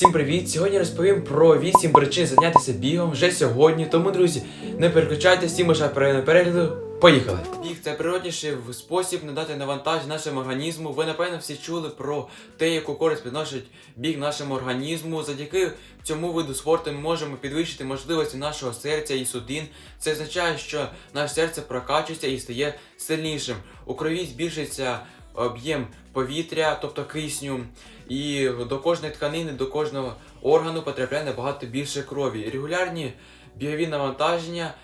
Всім привіт! Сьогодні розповім про 8 причин зайнятися бігом вже сьогодні. Тому, друзі, не переключайте всі миша перегляду перегляду. Поїхали! Біг це природніший спосіб надати навантаж нашому організму. Ви напевно всі чули про те, яку користь приносить біг нашому організму. Завдяки цьому виду спорту ми можемо підвищити можливості нашого серця і судин. Це означає, що наше серце прокачується і стає сильнішим. У крові збільшується об'єм повітря, тобто кисню, і до кожної тканини, до кожного органу потрапляє набагато більше крові. Регулярні бігові навантаження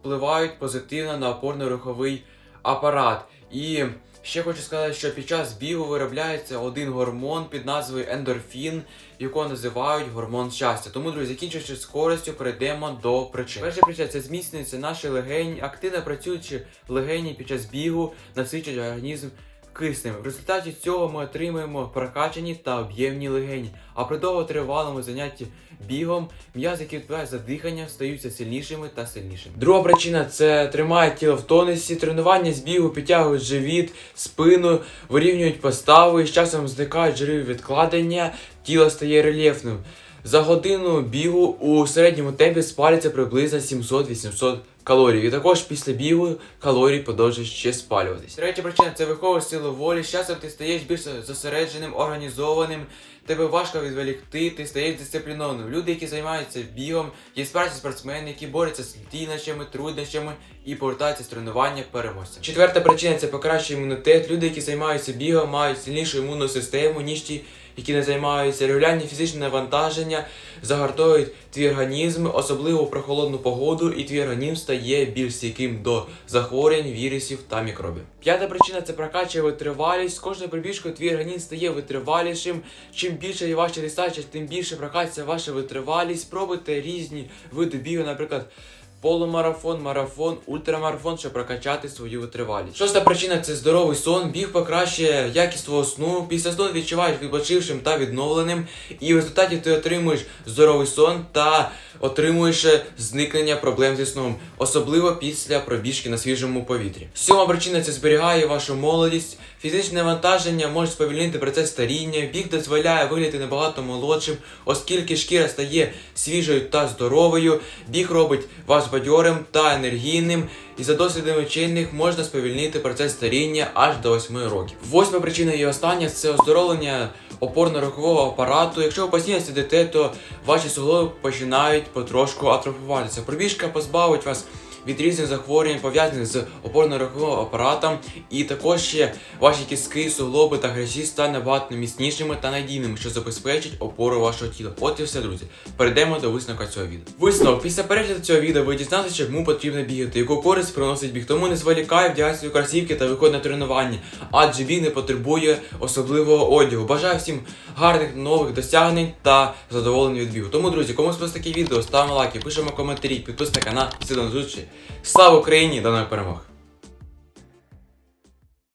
впливають позитивно на опорно-руховий апарат. І ще хочу сказати, що під час бігу виробляється один гормон під назвою ендорфін, якого називають гормон щастя. Тому, друзі, закінчуючи з користю, перейдемо до причин. Перша причина це зміцнюється наші легені, активно працюючи легені під час бігу, насичують організм киснем. В результаті цього ми отримуємо прокачані та об'ємні легені. А при довготривалому занятті бігом м'язи, які відповідають за дихання, стаються сильнішими та сильнішими. Друга причина це тримає тіло в тонусі. Тренування з бігу підтягують живіт, спину, вирівнюють постави, з часом зникають жирові відкладення, тіло стає рельєфним. За годину бігу у середньому темпі спалюється приблизно 700-800 калорій. І також після бігу калорій продовжують ще спалюватись. Третя причина це виховує силу волі. З часом ти стаєш більш зосередженим, організованим. Тебе важко відволікти, ти стаєш дисциплінованим. Люди, які займаються бігом, є справжні спортсмени, які борються з лінощами, труднощами і повертаються з тренування переможцем. Четверта причина це покращує імунітет. Люди, які займаються бігом, мають сильнішу імунну систему, ніж ті, які не займаються. Регулярні фізичні навантаження загартовують твій організм, особливо в прохолодну погоду, і твій організм стає більш стійким до захворювань, вірусів та мікробів. П'ята причина це прокачує витривалість. З кожною пробіжкою твій організм стає витривалішим. Чим більше є ваша дистача, тим більше прокачується ваша витривалість. Спробуйте різні види бігу, наприклад. Полумарафон, марафон, ультрамарафон, щоб прокачати свою витривалість. Шоста причина це здоровий сон. Біг покращує якість твого сну. Після сну відчуваєш відпочившим та відновленим, і в результаті ти отримуєш здоровий сон та отримуєш зникнення проблем зі сном, особливо після пробіжки на свіжому повітрі. Сьома причина це зберігає вашу молодість. Фізичне навантаження може сповільнити процес старіння. Біг дозволяє виглядати набагато молодшим, оскільки шкіра стає свіжою та здоровою. Біг робить вас бадьорим та енергійним. І за дослідами вчених можна сповільнити процес старіння аж до 8 років. Восьма причина і остання це оздоровлення опорно-рухового апарату. Якщо ви постійно сидите, то ваші суглоби починають потрошку атрофуватися. Пробіжка позбавить вас від різних захворювань, пов'язаних з опорно-руховим апаратом, і також ще ваші кістки, суглоби та грязі стануть набагато міцнішими та надійними, що забезпечить опору вашого тіла. От і все, друзі. Перейдемо до висновка цього відео. Висновок після перегляду цього відео ви дізналися, чому потрібно бігати, яку користь приносить біг. Тому не зволікай, вдягай свої кросівки та виходь на тренування, адже біг не потребує особливого одягу. Бажаю всім гарних нових досягнень та задоволення від бігу. Тому, друзі, кому сподобалось таке відео, ставимо лайки, пишемо коментарі, підписуйтесь на канал. Все до зустрічі. Слава Україні! До нових перемог!